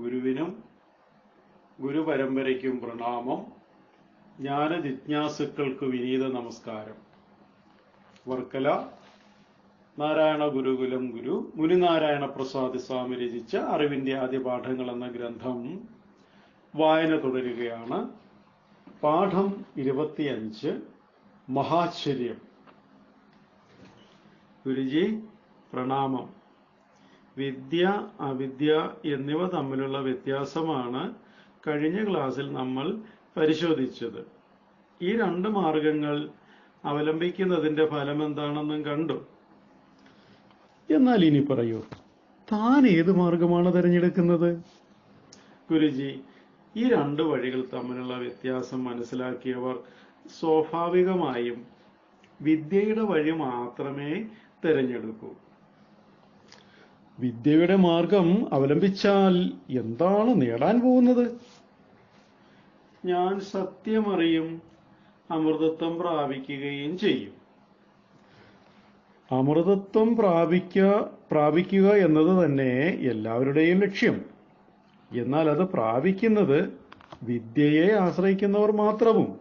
ഗുരുവിനും ഗുരുപരമ്പരയ്ക്കും പ്രണാമം. ജ്ഞാന ജിജ്ഞാസുക്കൾക്ക് വിനീത നമസ്കാരം. വർക്കല നാരായണ ഗുരുകുലം ഗുരു മുനിനാരായണ പ്രസാദ് സ്വാമി രചിച്ച അറിവിന്റെ ആദ്യ പാഠങ്ങൾ എന്ന ഗ്രന്ഥം വായന തുടരുകയാണ്. പാഠം ഇരുപത്തിയഞ്ച് മഹാശ്ചര്യം. ഗുരുജി പ്രണാമം. വിദ്യ അവിദ്യ എന്നിവ തമ്മിലുള്ള വ്യത്യാസമാണ് കഴിഞ്ഞ ക്ലാസ്സിൽ നമ്മൾ പരിശോധിച്ചത്. ഈ രണ്ട് മാർഗങ്ങൾ അവലംബിക്കുന്നതിന്റെ ഫലം എന്താണെന്നും കണ്ടു. എന്നാൽ ഇനി പറയൂ താൻ ഏത് മാർഗമാണ് തിരഞ്ഞെടുക്കുന്നത്? ഗുരുജി ഈ രണ്ട് വഴികൾ തമ്മിലുള്ള വ്യത്യാസം മനസ്സിലാക്കിയവർ സ്വാഭാവികമായും വിദ്യയുടെ വഴി മാത്രമേ തിരഞ്ഞെടുക്കൂ. വിദ്യയുടെ മാർഗം അവലംബിച്ചാൽ എന്താണ് നേടാൻ പോകുന്നത്? ഞാൻ സത്യമറിയും അമൃതത്വം പ്രാപിക്കുകയും ചെയ്യും. അമൃതത്വം പ്രാപിക്കുക പ്രാപിക്കുക എന്നത് തന്നെ എല്ലാവരുടെയും ലക്ഷ്യം. എന്നാൽ അത് പ്രാപിക്കുന്നത് വിദ്യയെ ആശ്രയിക്കുന്നവർ മാത്രവും.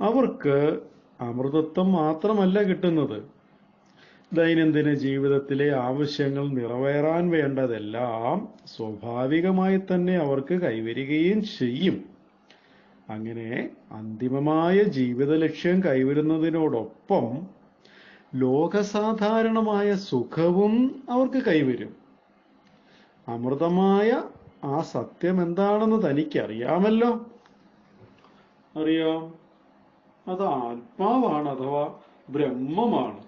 അവർക്ക് അമൃതത്വം മാത്രമല്ല കിട്ടുന്നത്. ദൈനംദിന ജീവിതത്തിലെ ആവശ്യങ്ങൾ നിറവേറാൻ വേണ്ടതെല്ലാം സ്വാഭാവികമായി തന്നെ അവർക്ക് കൈവരികയും ചെയ്യും. അങ്ങനെ അന്തിമമായ ജീവിത ലക്ഷ്യം കൈവരുന്നതിനോടൊപ്പം ലോകസാധാരണമായ സുഖവും അവർക്ക് കൈവരും. അമൃതമായ ആ സത്യം എന്താണെന്ന് തനിക്ക് അറിയാമല്ലോ അറിയാം. അത് ആത്മാവാണ് അഥവാ ബ്രഹ്മമാണ്.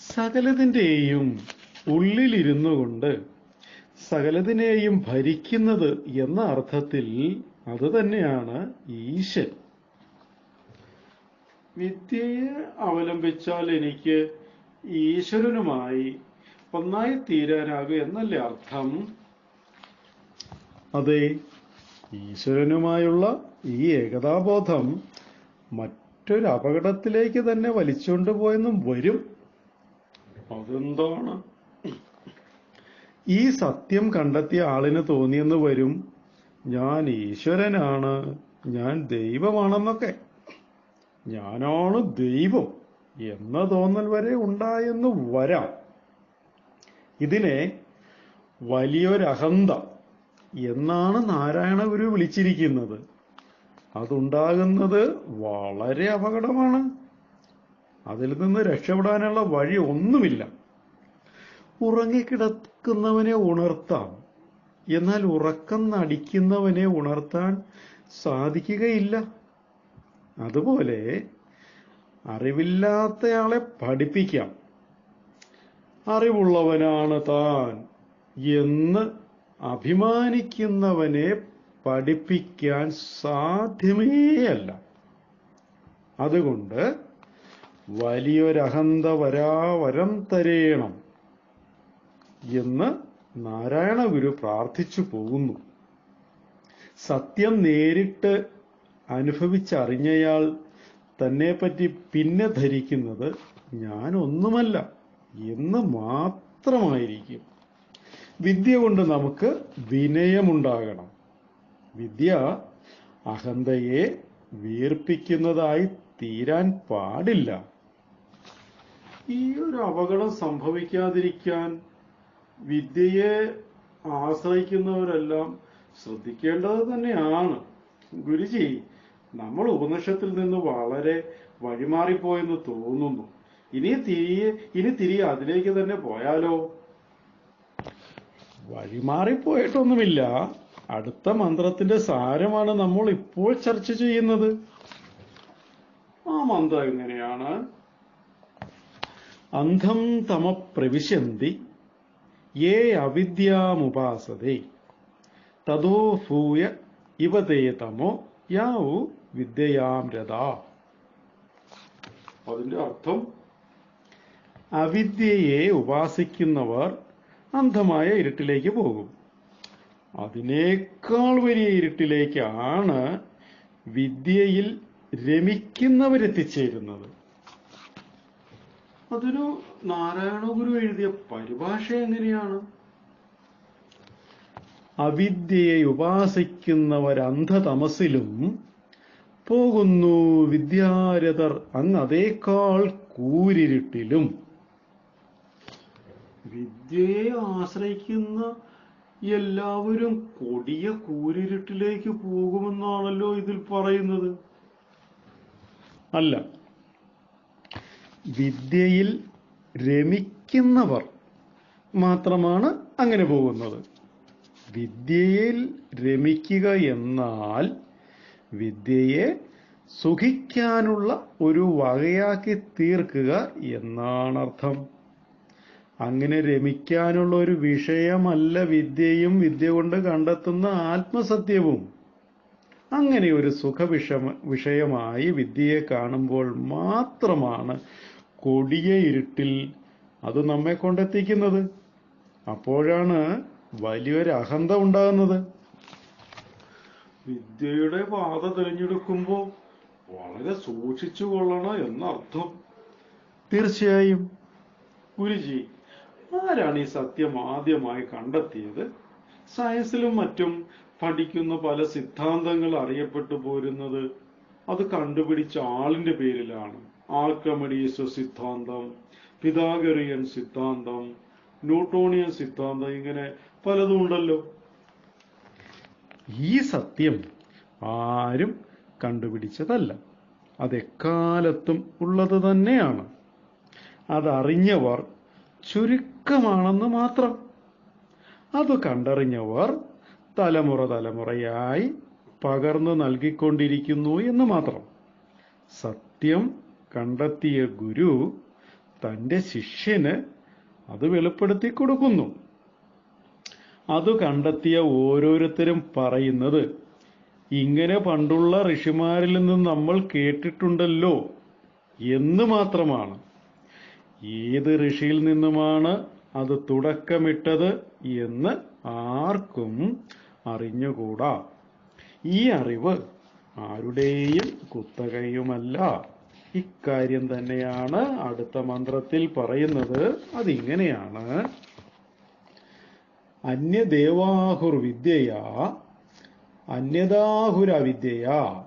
സകലതിന്റെയും ഉള്ളിലിരുന്നു കൊണ്ട് സകലതിനെയും ഭരിക്കുന്നത് എന്ന അർത്ഥത്തിൽ അത് തന്നെയാണ് ഈശൻ വിദ്യയെ അവലംബിച്ചാൽ എനിക്ക് ഈശ്വരനുമായി ഒന്നായി തീരാനാകും എന്നല്ലേ അർത്ഥം? അതെ ഈശ്വരനുമായുള്ള ഈ ഏകതാബോധം മറ്റൊരു അപകടത്തിലേക്ക് തന്നെ വലിച്ചുകൊണ്ടുപോയെന്നും വരും. അതെന്താണ്? ഈ സത്യം കണ്ടെത്തിയ ആളിന് തോന്നിയെന്ന് വരും. ഞാൻ ഈശ്വരനാണ്. ഞാൻ ദൈവമാണെന്നൊക്കെ. ഞാനാണ് ദൈവം എന്ന തോന്നൽ വരെ ഉണ്ടായെന്ന് വരാം. ഇതിനെ വലിയൊരഹന്ത എന്നാണ് നാരായണ ഗുരു വിളിച്ചിരിക്കുന്നത്. അതുണ്ടാകുന്നത് വളരെ അപകടമാണ്. അതിൽ നിന്ന് രക്ഷപ്പെടാനുള്ള വഴി ഒന്നുമില്ല. ഉറങ്ങിക്കിടക്കുന്നവനെ ഉണർത്താം. എന്നാൽ ഉറക്കം നടിക്കുന്നവനെ ഉണർത്താൻ സാധിക്കുകയില്ല. അതുപോലെ അറിവില്ലാത്തയാളെ പഠിപ്പിക്കാം. അറിവുള്ളവനാണ് താൻ എന്ന് അഭിമാനിക്കുന്നവനെ പഠിപ്പിക്കാൻ സാധ്യമേയല്ല. അതുകൊണ്ട് വലിയൊരഹന്ത വരാ വരം തരേണം എന്ന് നാരായണ ഗുരു പ്രാർത്ഥിച്ചു പോകുന്നു. സത്യം നേരിട്ട് അനുഭവിച്ചറിഞ്ഞയാൾ തന്നെപ്പറ്റി പിന്നെ ധരിക്കുന്നത് ഞാൻ ഒന്നുമല്ല എന്ന് മാത്രമായിരിക്കും. വിദ്യ കൊണ്ട് നമുക്ക് വിനയമുണ്ടാകണം. വിദ്യ അഹന്തയെ വീർപ്പിക്കുന്നതായി തീരാൻ പാടില്ല. ഈ ഒരു അപകടം സംഭവിക്കാതിരിക്കാൻ വിദ്യയെ ആശ്രയിക്കുന്നവരെല്ലാം ശ്രദ്ധിക്കേണ്ടത് തന്നെയാണ്. ഗുരുജി നമ്മൾ ഉപനിഷത്തിൽ നിന്ന് വളരെ വഴിമാറിപ്പോയെന്ന് തോന്നുന്നു. ഇനി തിരിയെ ഇനി തിരികെ അതിലേക്ക് തന്നെ പോയാലോ? വഴിമാറിപ്പോയിട്ടൊന്നുമില്ല. അടുത്ത മന്ത്രത്തിന്റെ സാരമാണ് നമ്മൾ ഇപ്പോൾ ചർച്ച ചെയ്യുന്നത്. ആ മന്ത്രം എങ്ങനെയാണ്? അന്ധം തമ പ്രവിശന്തി യേ അവിദ്യാമുപാസതേ. തതോ ഭൂയ ഇവതേ തമോ യാവു വിദ്യയാം രഥ. അതിന്റെ അർത്ഥം അവിദ്യയെ ഉപാസിക്കുന്നവർ അന്ധമായ ഇരുട്ടിലേക്ക് പോകും. അതിനേക്കാൾ വലിയ ഇരുട്ടിലേക്കാണ് വിദ്യയിൽ രമിക്കുന്നവരെത്തിച്ചേരുന്നത്. അതൊരു നാരായണ ഗുരു എഴുതിയ പരിഭാഷ എങ്ങനെയാണ്? അവിദ്യയെ ഉപാസിക്കുന്നവരന്ധതമസിലും പോകുന്നു വിദ്യാരഥർ അങ്ങ് അതേക്കാൾ കൂരിരുട്ടിലും. വിദ്യയെ ആശ്രയിക്കുന്ന എല്ലാവരും കൊടിയ കൂരിരുട്ടിലേക്ക് പോകുമെന്നാണല്ലോ ഇതിൽ പറയുന്നത്. അല്ല വിദ്യയിൽ രമിക്കുന്നവർ മാത്രമാണ് അങ്ങനെ പോകുന്നത്. വിദ്യയിൽ രമിക്കുക എന്നാൽ വിദ്യയെ സുഖിക്കാനുള്ള ഒരു വകയാക്കി തീർക്കുക എന്നാണ് അർത്ഥം അങ്ങനെ രമിക്കാനുള്ള ഒരു വിഷയമല്ല വിദ്യയും വിദ്യ കൊണ്ട് കണ്ടെത്തുന്ന ആത്മസത്യവും. അങ്ങനെ ഒരു സുഖവിഷമ വിഷയമായി വിദ്യയെ കാണുമ്പോൾ മാത്രമാണ് കൊടിയ ഇരുട്ടിൽ അത് നമ്മെ കൊണ്ടെത്തിക്കുന്നത്. അപ്പോഴാണ് വലിയൊരു അഹന്ത ഉണ്ടാകുന്നത്. വിദ്യയുടെ പാത തിരഞ്ഞെടുക്കുമ്പോൾ വളരെ സൂക്ഷിച്ചു കൊള്ളണം എന്നർത്ഥം. തീർച്ചയായും. ഗുരുജി ആരാണ് ഈ സത്യം ആദ്യമായി കണ്ടെത്തിയത്? സയൻസിലും മറ്റും പഠിക്കുന്ന പല സിദ്ധാന്തങ്ങൾ അറിയപ്പെട്ടു പോരുന്നത് അത് കണ്ടുപിടിച്ച ആളിന്റെ പേരിലാണ്. ആർക്കമഡീസ് സിദ്ധാന്തം പിതാഗറിയൻ സിദ്ധാന്തം ന്യൂട്ടോണിയൻ സിദ്ധാന്തം ഇങ്ങനെ പലതും ഉണ്ടല്ലോ. ഈ സത്യം ആരും കണ്ടുപിടിച്ചതല്ല. അതെക്കാലത്തും ഉള്ളത് തന്നെയാണ്. അതറിഞ്ഞവർ ചുരുക്കമാണെന്ന് മാത്രം. അത് കണ്ടറിഞ്ഞവർ തലമുറ തലമുറയായി പകർന്നു നൽകിക്കൊണ്ടിരിക്കുന്നു എന്ന് മാത്രം. സത്യം കണ്ടെത്തിയ ഗുരു തന്റെ ശിഷ്യന് അത് വെളിപ്പെടുത്തി കൊടുക്കുന്നു. അത് കണ്ടെത്തിയ ഓരോരുത്തരും പറയുന്നത് ഇങ്ങനെ പണ്ടുള്ള ഋഷിമാരിൽ നിന്ന് നമ്മൾ കേട്ടിട്ടുണ്ടല്ലോ എന്ന് മാത്രമാണ്. ഏത് ഋഷിയിൽ നിന്നുമാണ് അത് തുടക്കമിട്ടത് എന്ന് ആർക്കും അറിഞ്ഞുകൂടാ. ഈ അറിവ് ആരുടെയും കുത്തകയുമല്ല. ഇക്കാര്യം തന്നെയാണ് അടുത്ത മന്ത്രത്തിൽ പറയുന്നത്. അതിങ്ങനെയാണ്. അന്യദേവാഹുർ വിദ്യയാ അന്യദാഹുര വിദ്യയാ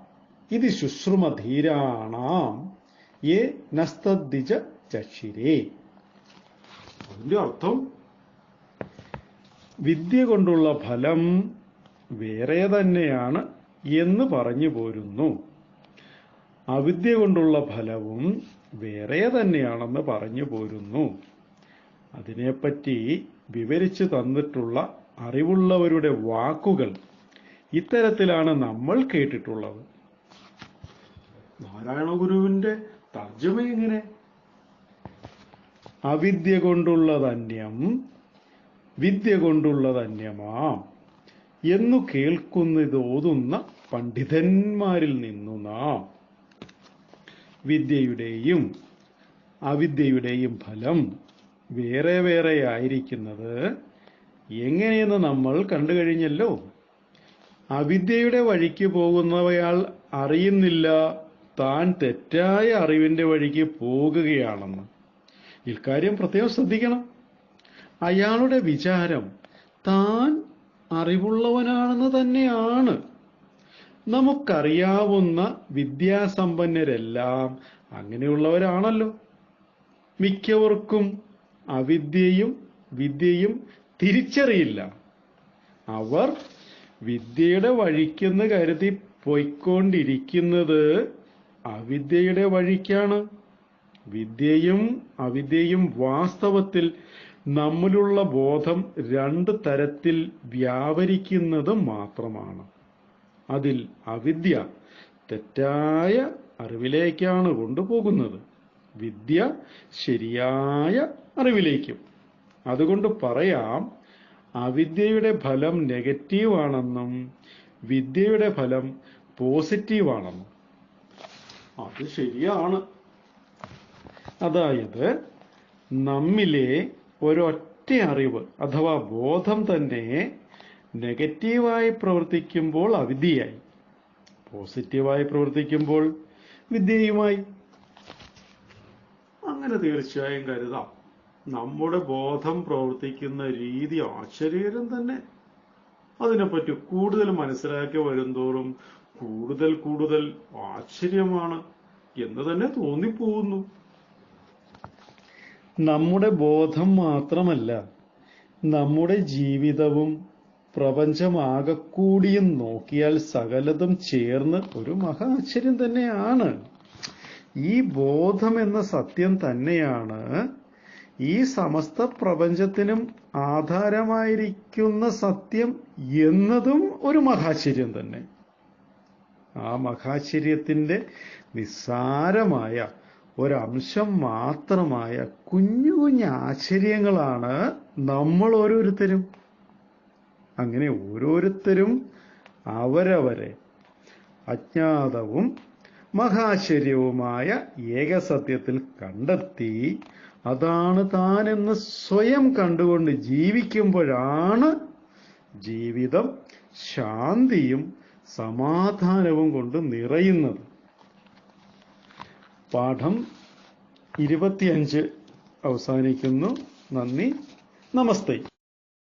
ഇത് ശുശ്രുമധീരാണാം യേ നസ്തദ്ദിജ ചക്ഷിരേ. അതിന്റെ അർത്ഥം വിദ്യ കൊണ്ടുള്ള ഫലം വേറെ തന്നെയാണ് എന്ന് പറഞ്ഞു പോരുന്നു. അവിദ്യ കൊണ്ടുള്ള ഫലവും വേറെ തന്നെയാണെന്ന് പറഞ്ഞു പോരുന്നു. അതിനെപ്പറ്റി വിവരിച്ചു തന്നിട്ടുള്ള അറിവുള്ളവരുടെ വാക്കുകൾ ഇത്തരത്തിലാണ് നമ്മൾ കേട്ടിട്ടുള്ളത്. നാരായണ ഗുരുവിന്റെ തർജമ എങ്ങനെ? അവിദ്യ കൊണ്ടുള്ളതന്യം വിദ്യ കൊണ്ടുള്ളതന്യമാം എന്നു കേൾക്കുന്നതോതുന്ന പണ്ഡിതന്മാരിൽ നിന്നു നാം. വിദ്യയുടെയും അവിദ്യയുടെയും ഫലം വേറെ വേറെ ആയിരിക്കുന്നത് എങ്ങനെയെന്ന് നമ്മൾ കണ്ടു കഴിഞ്ഞല്ലോ. അവിദ്യയുടെ വഴിക്ക് പോകുന്നവയാൾ അറിയുന്നില്ല താൻ തെറ്റായ അറിവിന്റെ വഴിക്ക് പോകുകയാണെന്ന്. ഇക്കാര്യം പ്രത്യേകം ശ്രദ്ധിക്കണം. അയാളുടെ വിചാരം താൻ അറിവുള്ളവനാണെന്ന് തന്നെയാണ്. നമുക്കറിയാവുന്ന വിദ്യാസമ്പന്നരെല്ലാം അങ്ങനെയുള്ളവരാണല്ലോ. മിക്കവർക്കും അവിദ്യയും വിദ്യയും തിരിച്ചറിയില്ല. അവർ വിദ്യയുടെ വഴിക്കെന്ന് കരുതി പൊയ്ക്കൊണ്ടിരിക്കുന്നത് അവിദ്യയുടെ വഴിക്കാണ്. വിദ്യയും അവിദ്യയും വാസ്തവത്തിൽ നമ്മിലുള്ള ബോധം രണ്ട് തരത്തിൽ വ്യാപരിക്കുന്നത് മാത്രമാണ്. അതിൽ അവിദ്യ തെറ്റായ അറിവിലേക്കാണ് കൊണ്ടുപോകുന്നത്. വിദ്യ ശരിയായ അറിവിലേക്കും. അതുകൊണ്ട് പറയാം അവിദ്യയുടെ ഫലം നെഗറ്റീവാണെന്നും വിദ്യയുടെ ഫലം പോസിറ്റീവാണെന്നും. അത് ശരിയാണ്. അതായത് നമ്മിലെ ഒരൊറ്റ അറിവ് അഥവാ ബോധം തന്നെ നെഗറ്റീവായി പ്രവർത്തിക്കുമ്പോൾ അവിദ്യയായി പോസിറ്റീവായി പ്രവർത്തിക്കുമ്പോൾ വിദ്യയുമായി അങ്ങനെ തീർച്ചയായും കരുതാം. നമ്മുടെ ബോധം പ്രവർത്തിക്കുന്ന രീതി ആശ്ചര്യം തന്നെ. അതിനെപ്പറ്റി കൂടുതൽ മനസ്സിലാക്കി വരുംതോറും കൂടുതൽ കൂടുതൽ ആശ്ചര്യമാണ് എന്ന് തന്നെ തോന്നിപ്പോകുന്നു. നമ്മുടെ ബോധം മാത്രമല്ല നമ്മുടെ ജീവിതവും പ്രപഞ്ചമാകെക്കൂടിയും നോക്കിയാൽ സകലതും ചേർന്ന് ഒരു മഹാശ്ചര്യം തന്നെയാണ്. ഈ ബോധം എന്ന സത്യം തന്നെയാണ് ഈ സമസ്ത പ്രപഞ്ചത്തിനും ആധാരമായിരിക്കുന്ന സത്യം എന്നതും ഒരു മഹാശ്ചര്യം തന്നെ. ആ മഹാശ്ചര്യത്തിന്റെ നിസ്സാരമായ ഒരംശം മാത്രമായ കുഞ്ഞു കുഞ്ഞു ആശ്ചര്യങ്ങളാണ് നമ്മൾ ഓരോരുത്തരും. അങ്ങനെ ഓരോരുത്തരും അവരവരെ അജ്ഞാതവും മഹാശര്യവുമായ ഏകസത്യത്തിൽ കണ്ടെത്തി അതാണ് താനെന്ന് സ്വയം കണ്ടുകൊണ്ട് ജീവിക്കുമ്പോഴാണ് ജീവിതം ശാന്തിയും സമാധാനവും കൊണ്ട് നിറയുന്നത്. പാഠം ഇരുപത്തിയഞ്ച് അവസാനിക്കുന്നു. നന്ദി. നമസ്തേ.